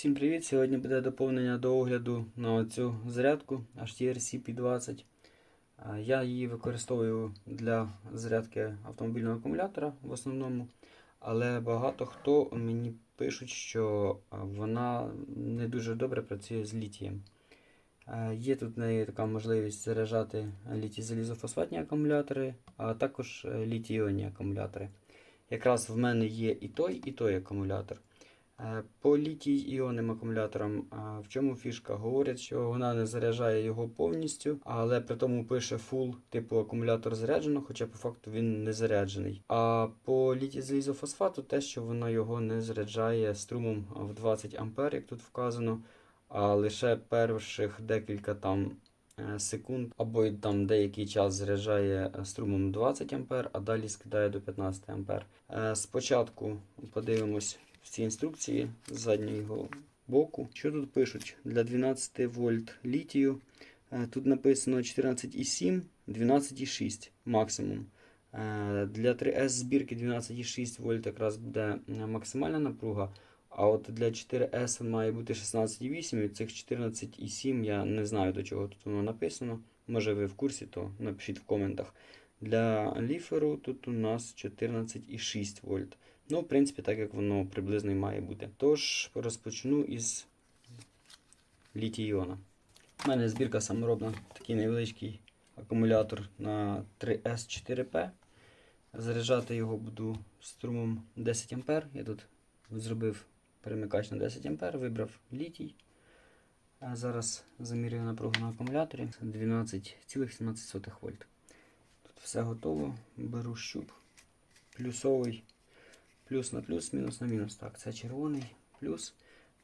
Всім привіт! Сьогодні буде доповнення до огляду на цю зарядку HTRC P20. Я її використовую для зарядки автомобільного акумулятора в основному, але багато хто мені пишуть, що вона не дуже добре працює з літієм. Є тут в неї така можливість заряджати літій-залізофосфатні акумулятори, а також е, літій-іонні акумулятори. Якраз в мене є і той, і той акумулятор. Е, По літій-іонним акумуляторам е, в чому фішка? Говорять, що вона не заряджає його повністю, але при тому пише full, типу акумулятор заряджено, хоча по факту він не заряджений. А по літій-залізофосфату те, що вона його не заряджає струмом в 20 А, як тут вказано, а лише перших декілька там. е, Секунд або там деякий час заряджає струмом 20 А, а далі скидає до 15 А. Е, Спочатку подивимось в цій інструкції з заднього боку. Що тут пишуть? Для 12 вольт літію. Е, Тут написано 14,7, 12,6 максимум. Е, Для 3С збірки 12,6 вольт якраз буде е, максимальна напруга. А от для 4С має бути 16,8 і цих 14,7 я не знаю до чого тут воно написано. Може ви в курсі, то напишіть в коментах. Для ліферу тут у нас 14,6 вольт. Ну, в принципі, так як воно приблизно і має бути. Тож розпочну із літій-іона. У мене збірка саморобна, такий невеличкий акумулятор на 3S4P. Заряджати його буду струмом 10 А. Я тут зробив перемикач на 10 А, вибрав літій. А зараз замірюю напругу на акумуляторі 12,17 вольт. Тут все готово. Беру щуп плюсовий плюс на плюс, мінус на мінус. Так, це червоний плюс.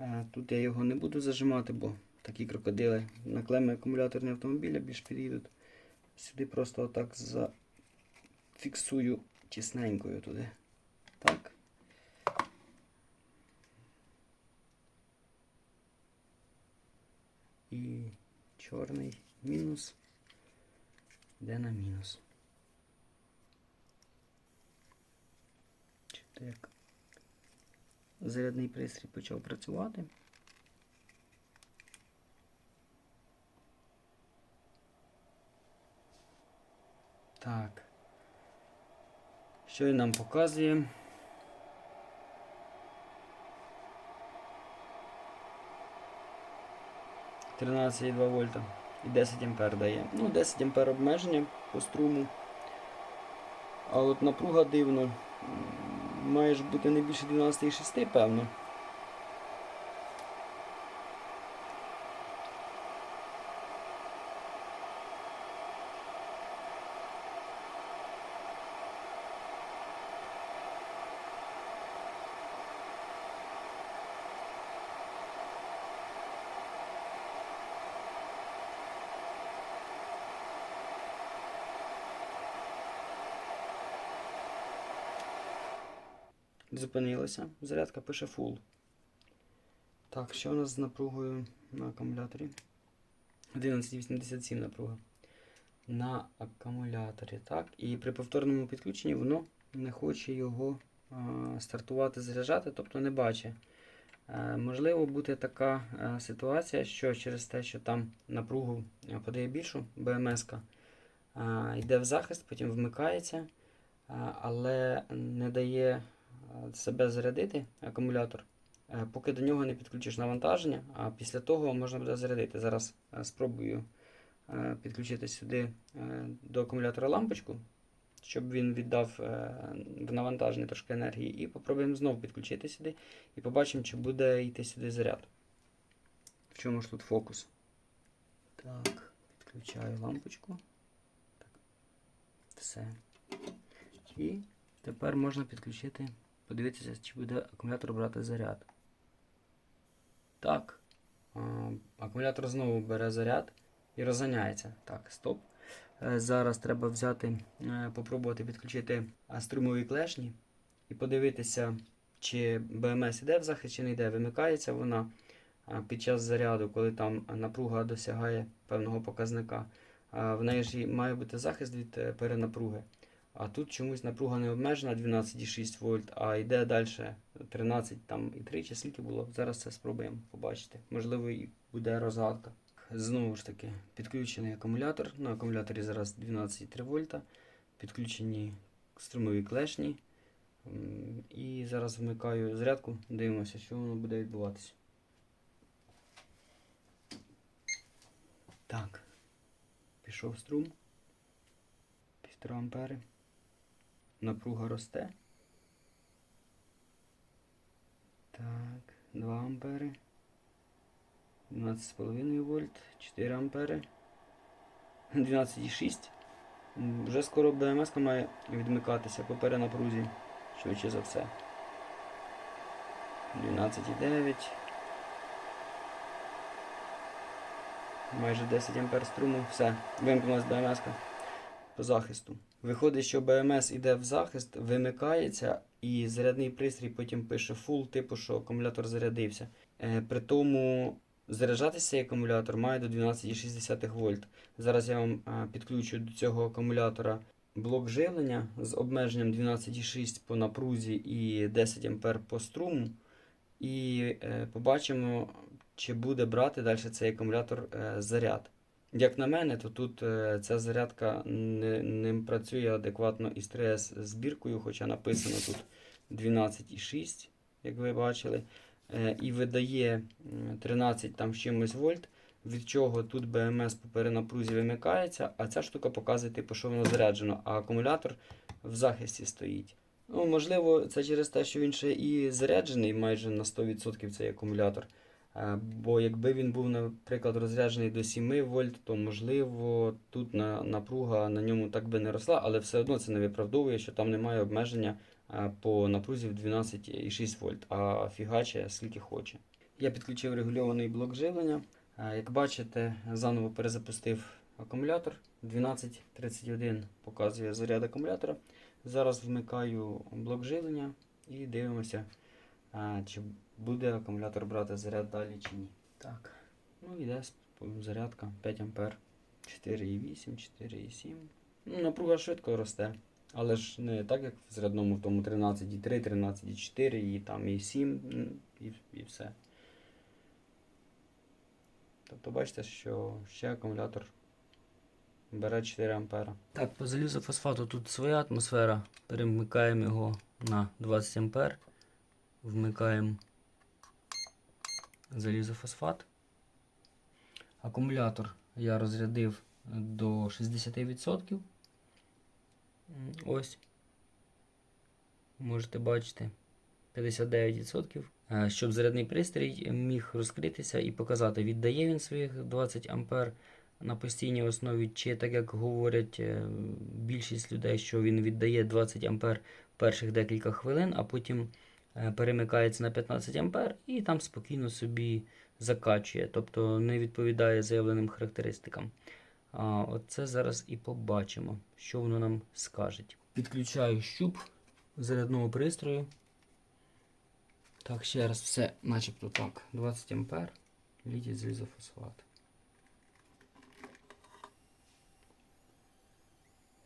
Е, Тут я його не буду зажимати, бо такі крокодили на клеми акумуляторні автомобіля більш підійдуть. Сюди просто отак зафіксую тісненькою туди. Так. І чорний мінус. Йде на мінус. Так. Зарядний пристрій почав працювати. Так. Що він нам показує? Тринадцять вольта і 10 ампер дає. Ну, 10 ампер обмеження по струму. А от напруга дивно. Має ж бути не більше 12,6, певно. Зупинилося. Зарядка пише full. Так, що у нас з напругою на акумуляторі? 1187 напруга. На акумуляторі. Так. І при повторному підключенні воно не хоче його а, стартувати, заряджати, тобто не бачить. Е, можливо бути така е, ситуація, що через те, що там напругу е, подає більшу, БМС-ка йде в захист, потім вмикається, е, але не дає себе зарядити акумулятор, е, поки до нього не підключиш навантаження, а після того можна буде зарядити. Зараз е, спробую е, підключити сюди е, до акумулятора лампочку, щоб він віддав е, в навантаження трошки енергії, і попробуємо знову підключити сюди і побачимо, чи буде йти сюди заряд. В чому ж тут фокус? Так, підключаю лампочку. Так. Все. І тепер можна підключити, подивитися, чи буде акумулятор брати заряд. Так. Акумулятор знову бере заряд і розганяється. Так, стоп. Е, Зараз треба взяти, е, попробувати підключити струмові клешні і подивитися, чи БМС іде в захист, чи не йде. Вимикається вона під час заряду, коли там напруга досягає певного показника. В неї ж має бути захист від е, перенапруги. А тут чомусь напруга не обмежена 12,6 вольт, а йде далі 13 там і 3 чи скільки було. Зараз це спробуємо побачити. Можливо, і буде розгадка. Знову ж таки, підключений акумулятор. На акумуляторі зараз 12,3 вольта. Підключені струмові клешні. І зараз вмикаю зарядку, дивимося, що воно буде відбуватися. Так. Пішов струм. 1,5 ампери. Напруга росте. Так, 2 ампери. 12,5 вольт, 4 ампери. 12,6. Вже скоро БМС має відмикатися по перенапрузі, швидше за все. 12,9. Майже 10 ампер струму. Все, вимкнулась БМС по захисту. Виходить, що БМС іде в захист, вимикається, і зарядний пристрій потім пише фул, типу, що акумулятор зарядився. Е, при тому заряджатися цей акумулятор має до 12,6 вольт. Зараз я вам е, підключу до цього акумулятора блок живлення з обмеженням 12,6 по напрузі і 10 ампер по струму. І е, побачимо, чи буде брати далі цей акумулятор заряд. Як на мене, то тут е, ця зарядка не, не працює адекватно із 3С збіркою, хоча написано тут 12,6, як ви бачили, е, і видає 13 там чимось вольт, від чого тут БМС по перенапрузі вимикається, а ця штука показує, типу, що воно заряджено, а акумулятор в захисті стоїть. Ну, можливо, це через те, що він ще і заряджений майже на 100% цей акумулятор. Е, Бо якби він був, наприклад, розряджений до 7 вольт, то можливо тут на, напруга на ньому так би не росла, але все одно це не виправдовує, що там немає обмеження е, по напрузі в 12,6 вольт, а фігаче скільки хоче. Я підключив регульований блок живлення. Е, Як бачите, заново перезапустив акумулятор. 12.31 показує заряд акумулятора. Зараз вмикаю блок живлення і дивимося, а, чи буде акумулятор брати заряд далі чи ні. Так, ну йде зарядка 5 ампер, 4,8, 4,7. Ну, напруга швидко росте. Але ж не так, як в зарядному в тому 13,3, 13,4 і там і 7 і, і все. Тобто бачите, що ще акумулятор бере 4 ампера. Так, по залізофосфату тут своя атмосфера. Перемикаємо його на 20 ампер. Вмикаємо залізофосфат. Акумулятор я розрядив до 60%. Ось. Можете бачити 59%. Е, Щоб зарядний пристрій міг розкритися і показати, віддає він своїх 20 ампер на постійній основі, чи так як говорять е, більшість людей, що він віддає 20 ампер перших декілька хвилин, а потім перемикається на 15 ампер і там спокійно собі закачує, тобто не відповідає заявленим характеристикам. А, Оце зараз і побачимо, що воно нам скаже. Підключаю щуп зарядного пристрою. Так, ще раз все, начебто так. 20 ампер, літій залізофосфат.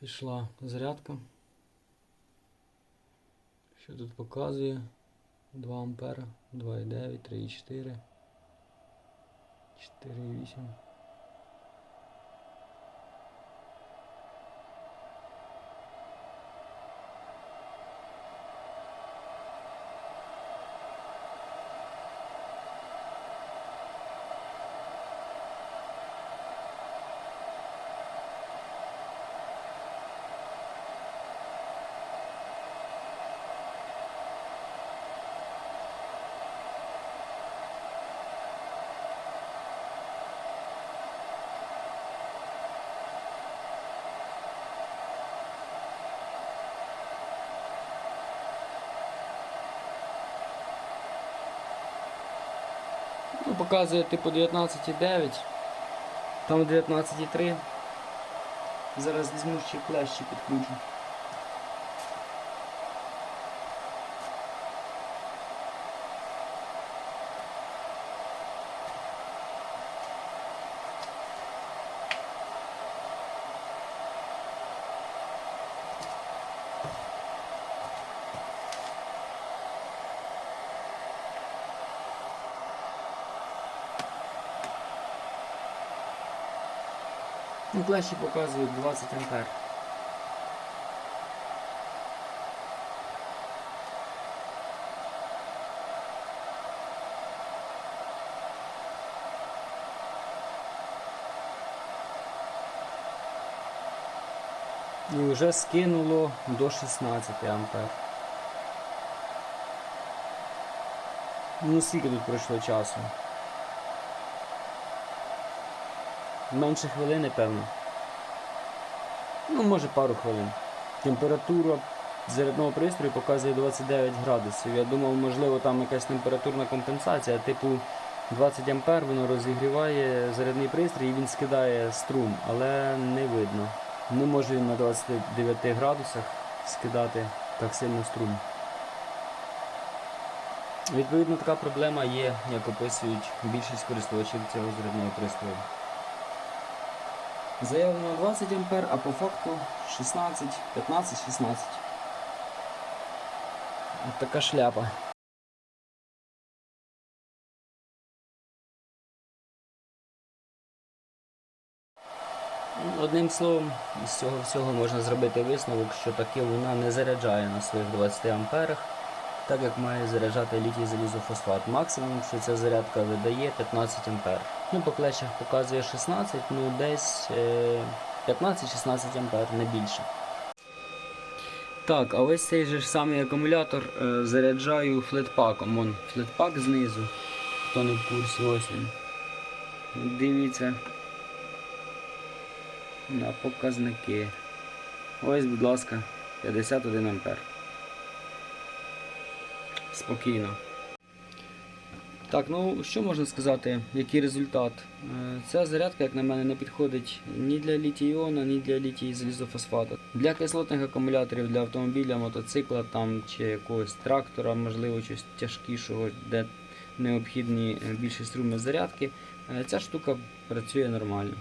Пішла зарядка. Що тут показує? 2 ампера, 2,9, 3,4, 4,8. Ну, показує типу 19,9. Там 19,3. Зараз візьму ще клещі підключу. Ну, клещі показують 20 ампер. І вже скинуло до 16 ампер. Ну скільки тут пройшло часу? Менше хвилини, певно. Ну, може пару хвилин. Температура зарядного пристрою показує 29 градусів. Я думав, можливо, там якась температурна компенсація, типу 20 ампер воно розігріває зарядний пристрій і він скидає струм, але не видно. Не може він на 29 градусах скидати так сильно струм. Відповідно, така проблема є, як описують більшість користувачів цього зарядного пристрою. Заявлено 20 А, а по факту 16, 15-16. От така шляпа. Одним словом, з цього всього можна зробити висновок, що таки вона не заряджає на своїх 20 амперах, так як має заряджати літій залізофосфат. Максимум, що ця зарядка видає 15 ампер. Ну, по клещах показує 16, ну десь е, 15-16 ампер, не більше. Так, а ось цей же ж самий акумулятор е, заряджаю флетпаком. Вон флетпак знизу. Хто не в курсі, ось він. Дивіться на показники. Ось, будь ласка, 51 ампер. Спокійно. Так, ну що можна сказати, який результат? Е, Ця зарядка, як на мене, не підходить ні для літій-іона, ні для літій залізофосфату. Для кислотних акумуляторів для автомобіля, мотоцикла там, чи якогось трактора, можливо, щось тяжкішого, де необхідні е, більші струми зарядки, е, ця штука працює нормально.